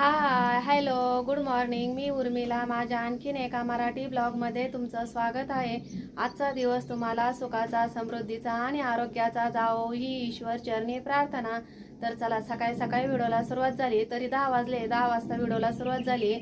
हाय hello good morning मी उर्मिला. माझ्या आणखीन एका मराठी ब्लॉगमध्ये तुमचं स्वागत आहे. आजचा दिवस तुम्हाला सुखाचा समृद्धीचा आणि आरोग्याचा जावो ही ईश्वर चरणी प्रार्थना. तर चला सकाळी सकाळी व्हिडिओला सुरुवात झाली. तरी दहा वाजले दहा वाजता व्हिडिओला सुरुवात झाली.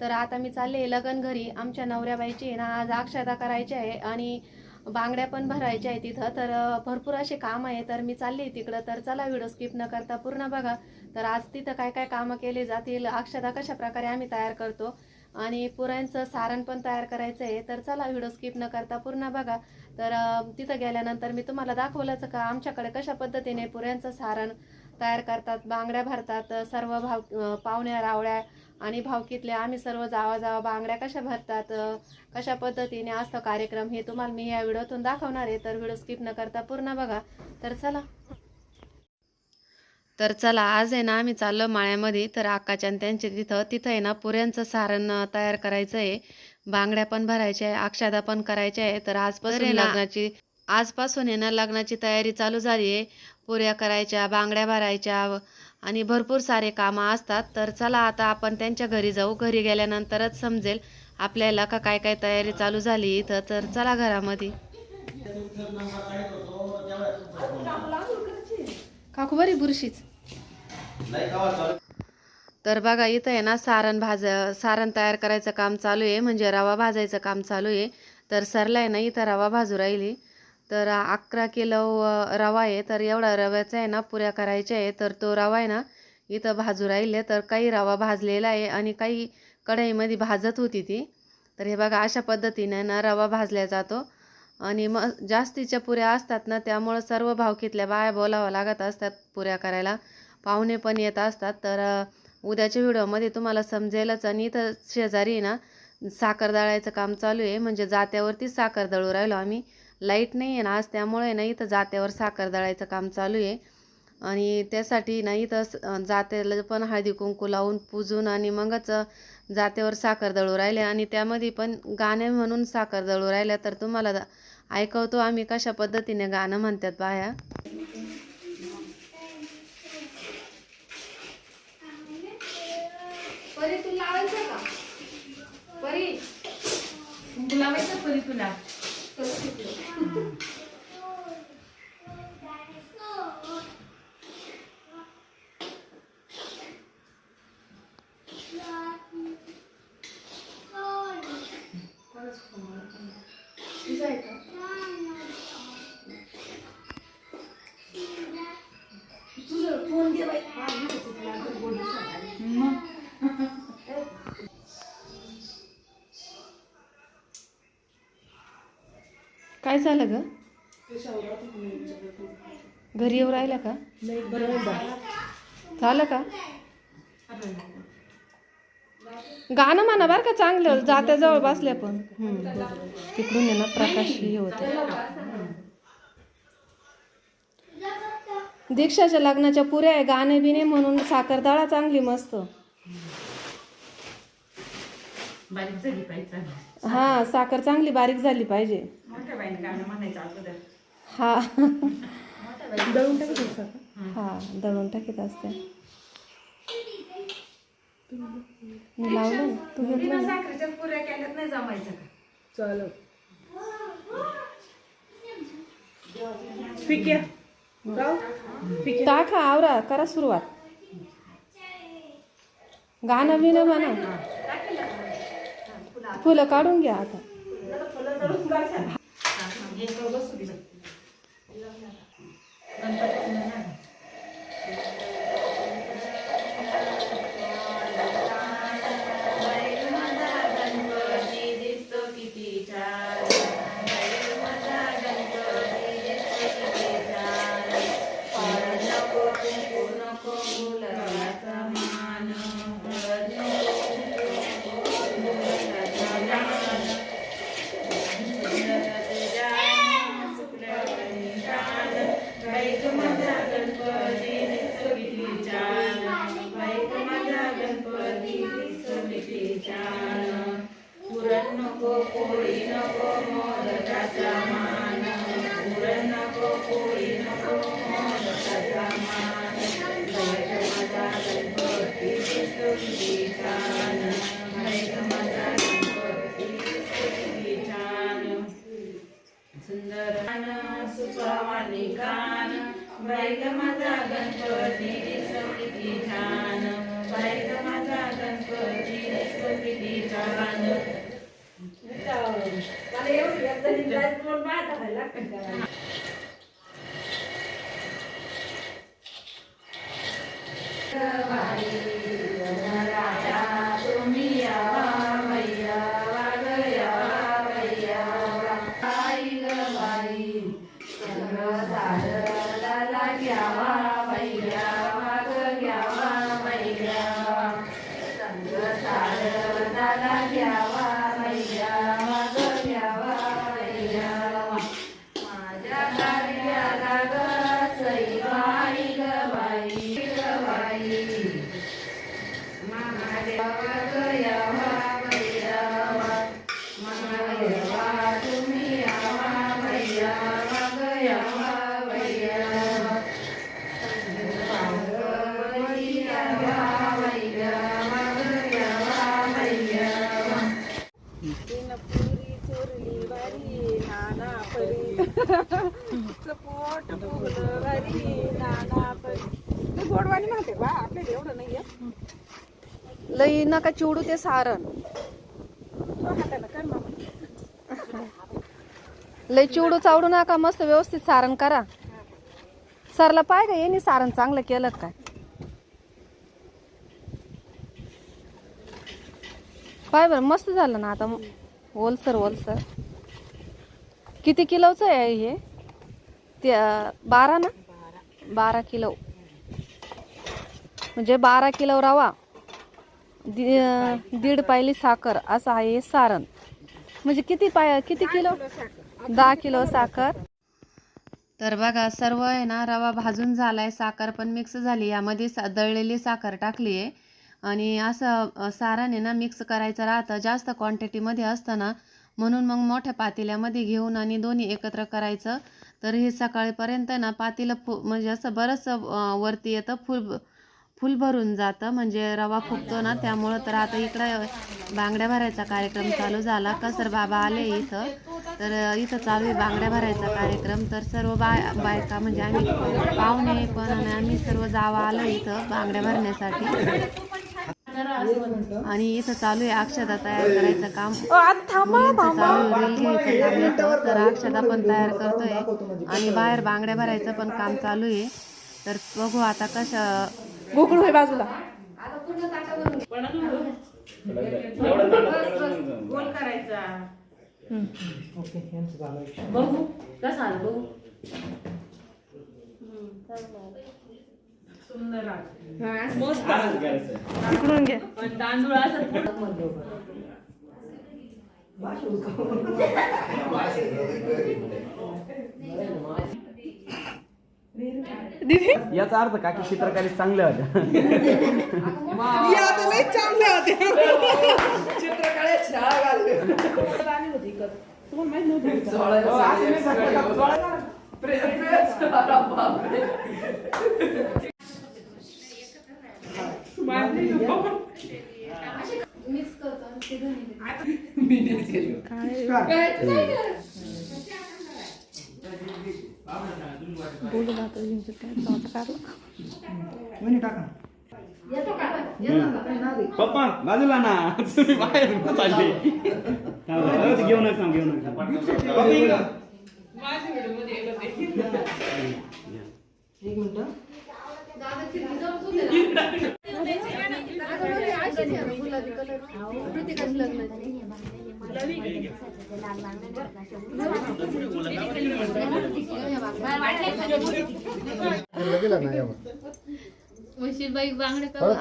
तर आता मी चालले लगन घरी. आमच्या नवऱ्याबाईची ना आज अक्षता करायची आहे आणि बांगड्या पण भरायच्या आहे तिथं. तर भरपूर असे काम आहे. तर मी चालली तिकडं. तर चला व्हिडिओ स्किप न करता पूर्ण बघा. तर आज तिथं काय काय कामं केली जातील अक्षता कशा प्रकारे आम्ही तयार करतो आणि पुऱ्यांचं सारण पण तयार करायचं आहे तर चला व्हिडिओ स्किप न करता पूर्ण बघा. तर तिथं गेल्यानंतर मी तुम्हाला दाखवलंच का आमच्याकडे कशा पद्धतीने पुऱ्यांचं सारण तयार करतात बांगड्या भरतात सर्व भाव पाहुण्या रावळ्या आणि भावकीतल्या आम्ही सर्व जावा जावा बांगड्या कशा भरतात कशा पद्धतीने असतो कार्यक्रम हे तुम्हाला मी या व्हिडिओतून दाखवणार आहे. तर व्हिडिओ स्किप न करता पूर्ण बघा. तर चला. तर चला आज आहे ना आम्ही चाललो माळ्यामध्ये. तर आकाच्या आणि त्यांच्या तिथं तिथं आहे ना पुऱ्यांचं सारण तयार करायचं आहे बांगड्या पण भरायच्या आहे अक्षादा पण करायच्या आहे. तर आजपासून लग्नाची आजपासून आहे ना लग्नाची तयारी चालू झाली आहे. पुऱ्या करायच्या बांगड्या भरायच्या आणि भरपूर सारे कामं असतात. तर चला आता आपण त्यांच्या घरी जाऊ. घरी गेल्यानंतरच समजेल आपल्याला का काय काय तयारी चालू झाली इथं. तर चला घरामध्ये. काकू बरी बुरशीच. तर बघा इथं आहे ना सारण भाज सारण तयार करायचं काम चालू आहे म्हणजे रवा भाजायचं काम चालू आहे. तर सरला आहे ना इथं रवा भाजू राहिली. तर अकरा किलो रवा आहे तर एवढा रव्याचा आहे ना पुऱ्या करायच्या आहे. तर तो रवा आहे ना इथं भाजू राहिले. तर काही रवा भाजलेला आहे आणि काही कढईमध्ये भाजत होती ती. तर हे बघा अशा पद्धतीने ना रवा भाजला जातो. आणि मग जास्तीच्या पुऱ्या असतात ना त्यामुळं सर्व भावकीतल्या बाया बोलावं लागत असतात पुऱ्या करायला. पाहुणे पण येत असतात. तर उद्याच्या व्हिडिओमध्ये तुम्हाला समजेलच. आणि इथं शेजारी आहे ना साखर दळायचं काम चालू आहे. म्हणजे जात्यावरती साखर दळू राहिलो आम्ही. लाइट नाही आहे ना आज त्यामुळे ना इथं जात्यावर साखर दळायचं काम चालू आहे. आणि त्यासाठी ना इथं स- जात्याला पण हळदी कुंकू लावून पूजून आणि मगच जात्यावर साखर दळू राहिले. आणि त्यामध्ये पण गाणे म्हणून साखर दळू राहिल्या. तर तुम्हाला ऐकवतो आम्ही कशा पद्धतीने गाणं म्हणतात बाया. परी तू लावायचं का? परी. लावायचं परी तुला. काय झालं ग? घरी येऊ राहिला का? झालं का? गाणं म्हणा बरं का चांगलं जात्याजवळ बसल्या पण. तिकडून आहे ना प्रकाश हे होते दीक्षाच्या लग्नाच्या पुऱ्या आहे गाणे बिणे म्हणून साखरदाळा चांगली मस्त. बारीक झाली पाहिजे हा साखर चांगली बारीक झाली पाहिजे. मोठ्या बाईने गाणं म्हणायचं अगोदर. हा. दळून टाकत हा. दळून टाकीत असते. मी लावलं ना. तू घेतलं ना? साखरेच्या पुऱ्या केल्यात नाही जमायचं का? चालू टाका आवरा करा सुरुवात. गाणं बिणं म्हणा. फुलं काढून घ्या आता. माझा गणपती दिसतो किती माझा गणपती दिसतो किती मला एवढी एकदा निघायचं माझा लागतं तुम्ही आहे नका चिवडू ते सारण? लय लई चिवडू चावडू नका मस्त व्यवस्थित सारण करा. सरला पाय का येणी सारण चांगलं केलं काय पाय बरं मस्त झालं ना आता. ओलसर ओलसर किती किलोचं आहे हे? ते बारा ना? बारा किलो. म्हणजे बारा किलो रवा. दि दीड पायली साखर असं आहे हे सारण. म्हणजे किती पाय किती किलो? दहा किलो साखर. तर बघा सर्व आहे ना रवा भाजून झालाय साखर पण मिक्स झाली यामध्ये सा दळलेली साखर टाकली आहे. आणि असं सारण आहे ना मिक्स करायचं राहतं जास्त क्वांटिटीमध्ये असतं ना म्हणून मग मोठ्या पातेल्यामध्ये घेऊन आणि दोन्ही एकत्र करायचं. तर हे सकाळीपर्यंत ना पातेलं फु म्हणजे असं बरंचसं वरती येतं फुल फुल भरून जातं. म्हणजे रवा फुगतो ना त्यामुळं तर आता इकडं बांगड्या भरायचा कार्यक्रम चालू झाला. कसर बाबा आले इथं. तर इथं चालू आहे बांगड्या भरायचा कार्यक्रम. तर सर्व बाय बायका म्हणजे आम्ही पाहुणे पण आणि आम्ही सर्व जावा आलो इथं बांगड्या भरण्यासाठी. आणि इथं चालू आहे अक्षता तयार करायचं काम. इथं चालू आहे रील घ्यायचं काम येतं तर अक्षता पण तयार करतोय. आणि बाहेर बांगड्या भरायचं पण काम चालू आहे. तर बघू आता कसं गोकुळ होय बाजूला. गोल करायचा बघू कसा आला बघू सुंदर मस्त इकडून घे. पण तांदूळ असं याचा अर्थ काकी चित्रकारी चांगल्या होत्या चांगल्या होत्या चित्रकळे शाळा घालले आली होती इकडं. तुम्हाला माहीत नव्हतं का? पप्पा बाजूला ना. तुम्ही बाहेर का चालले. घेऊ नका घेऊ नका पप्पा इकडं.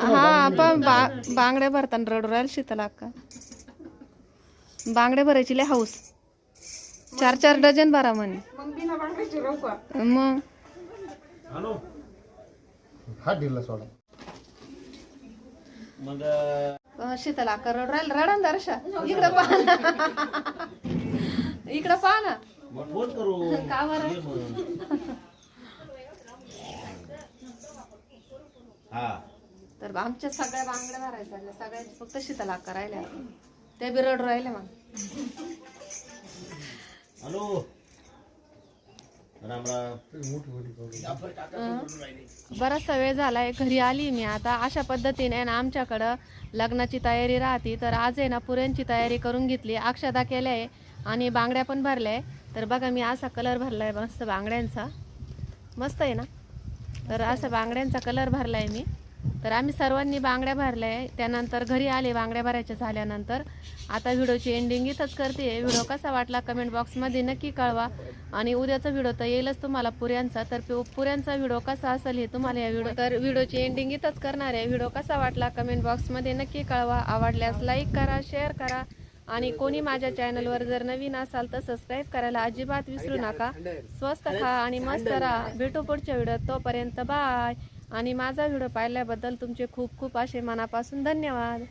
हा पण बा बांगड्या भरताना रडू राहील शीतल अक्का बांगड्या भरायची लय हाऊस. चार चार डझन भरा म्हणे. मग? मग हा सोडा. अं, शीतल अक्का रडू राहील रडा ना दर्शा. इकडं पहा ना. इकडं पहा ना. फोन करू का बरं? हा तर आमच्या सगळ्या बांगड्या भरायच्या झाल्या सगळ्यांची फक्त शीतल आकार राहिल्या त्या बी रड राहिल्या मग. हॅलो. राम राम. बराचसा वेळ झालाय घरी आली मी आता. अशा पद्धतीने ना आमच्याकडं लग्नाची तयारी राहते. तर आज आहे ना पुऱ्यांची तयारी करून घेतली. अक्षदा केल्या आहे आणि बांगड्या पण भरल्या आहे तर बघा मी असा कलर भरलाय मस्त बांगड्यांचा. मस्त आहे ना? तर असा बांगड्यांचा कलर भरलाय मी. तर आम्ही सर्वांनी बांगड्या भरल्या आहे. त्यानंतर घरी आले बांगड्या भरायच्या झाल्यानंतर. आता व्हिडिओची एंडिंग इथंच करते. व्हिडिओ कसा वाटला कमेंट बॉक्समध्ये नक्की कळवा. आणि उद्याचा व्हिडिओ तर येईलच तुम्हाला पुऱ्यांचा. तर पुऱ्यांचा व्हिडिओ कसा असेल हे तुम्हाला या व्हिडिओ तर व्हिडिओची एंडिंग इथंच करणार आहे. व्हिडिओ कसा वाटला कमेंट बॉक्समध्ये नक्की कळवा. आवडल्यास लाईक करा शेअर करा. आणि कोणी माझ्या चॅनलवर जर नवीन असाल तर सबस्क्राईब करायला अजिबात विसरू नका. स्वस्त खा आणि मस्त राहा. भेटू पुढच्या व्हिडिओत. तोपर्यंत बाय आणि माझा व्हिडिओ पाहिल्याबद्दल तुमचे खूप खूप असे मनापासून धन्यवाद.